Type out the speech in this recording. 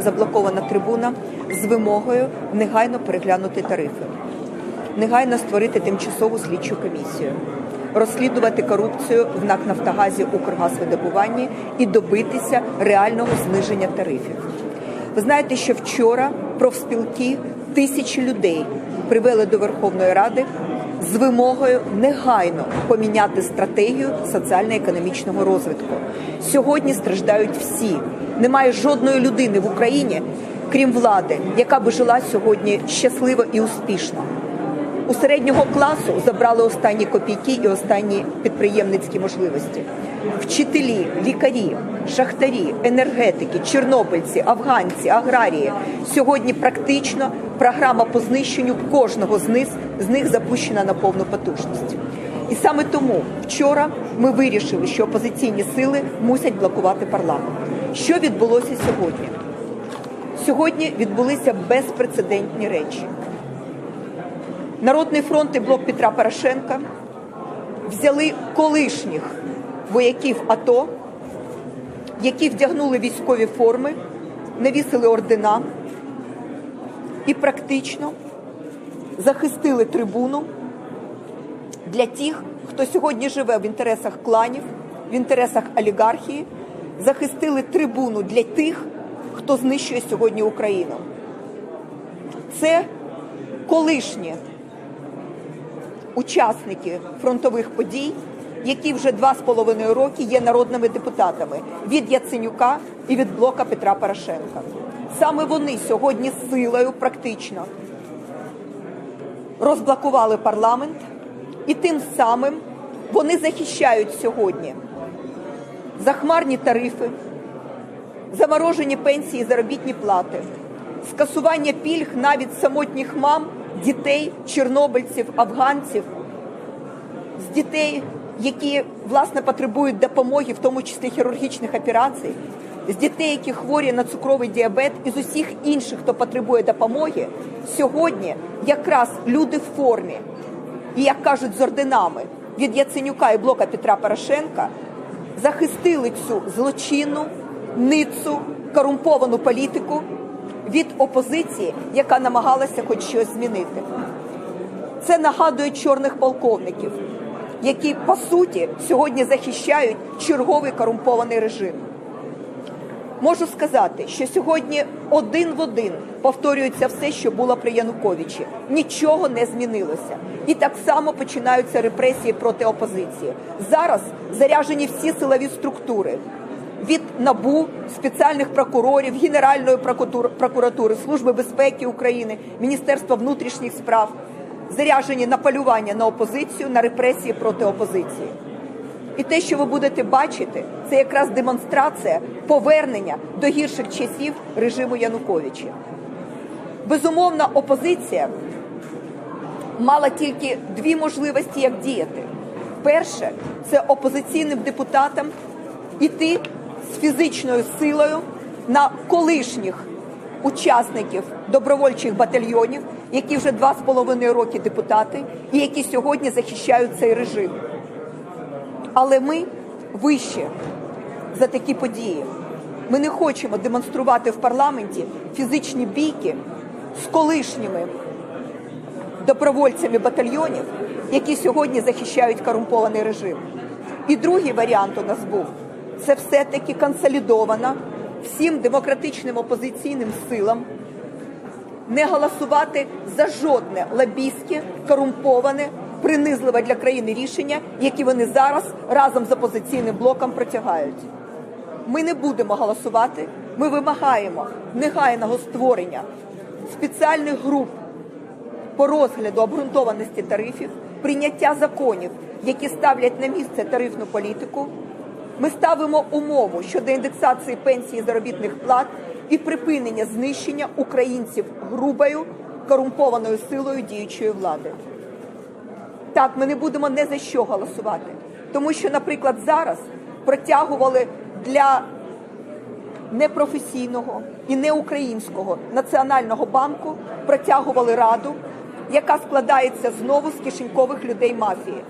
заблокована трибуна з вимогою негайно переглянути тарифи, негайно створити тимчасову слідчу комісію, розслідувати корупцію в НАК Нафтогазі Укргазвидобуванні і добитися реального зниження тарифів. Ви знаєте, що вчора профспілки тисячі людей привели до Верховної Ради з вимогою негайно поміняти стратегію соціально-економічного розвитку. Сьогодні страждають всі. Немає жодної людини в Україні, крім влади, яка би жила сьогодні щасливо і успішно. У середнього класу забрали останні копійки і останні підприємницькі можливості. Вчителі, лікарі, шахтарі, енергетики, чорнобильці, афганці, аграрії сьогодні практично програма по знищенню кожного з них з них запущена на повну потужність. І саме тому вчора ми вирішили, що опозиційні сили мусять блокувати парламент. Що відбулося сьогодні? Сьогодні відбулися безпрецедентні речі. Народний фронт і блок Петра Порошенка взяли колишніх вояків АТО, які вдягнули військові форми, навісили ордена і практично захистили трибуну для тих, хто сьогодні живе в інтересах кланів, в інтересах олігархії, захистили трибуну для тих, хто знищує сьогодні Україну. Це колишні учасники фронтових подій, які вже два з половиною роки є народними депутатами від Яценюка і від блока Петра Порошенка. Саме вони сьогодні силою практично розблокували парламент, і тим самим вони захищають сьогодні захмарні тарифи, заморожені пенсії, і заробітні плати, скасування пільг навіть самотніх мам, дітей, чорнобильців, афганців, з дітей, які власне потребують допомоги, в тому числі хірургічних операцій, з дітей, які хворі на цукровий діабет, і з усіх інших, хто потребує допомоги, сьогодні якраз люди в формі, і як кажуть, з орденами від Яценюка і блока Петра Порошенка захистили цю злочинну, ницу, корумповану політику від опозиції, яка намагалася хоч щось змінити. Це нагадує чорних полковників, які по суті сьогодні захищають черговий корумпований режим. Можу сказати, що сьогодні один в один повторюється все, що було при Януковичі. Нічого не змінилося. І так само починаються репресії проти опозиції. Зараз заряжені всі силові структури від НАБУ, спеціальних прокурорів, Генеральної прокуратури, Служби безпеки України, Міністерства внутрішніх справ, заряжені на полювання на опозицію, на репресії проти опозиції. І те, що ви будете бачити, це якраз демонстрація повернення до гірших часів режиму Януковича. Безумовно, опозиція мала тільки дві можливості, як діяти. Перше це опозиційним депутатам іти з фізичною силою на колишніх учасників добровольчих батальйонів, які вже два з половиною роки депутати, і які сьогодні захищають цей режим. Але ми вище за такі події. Ми не хочемо демонструвати в парламенті фізичні бійки з колишніми добровольцями батальйонів, які сьогодні захищають корумпований режим. І другий варіант у нас був це все-таки консолідована всім демократичним опозиційним силам не голосувати за жодне лобістське, корумповане, принизливе для країни рішення, які вони зараз разом з опозиційним блоком протягають. Ми не будемо голосувати. Ми вимагаємо негайного створення спеціальних груп по розгляду обґрунтованості тарифів, прийняття законів, які ставлять на місце тарифну політику. Ми ставимо умову щодо індексації пенсії заробітних плат і припинення знищення українців грубою корумпованою силою діючої влади. Так, ми не будемо не за що голосувати, тому що, наприклад, зараз протягували для непрофесійного і неукраїнського національного банку протягували раду, яка складається знову з кишенькових людей мафії.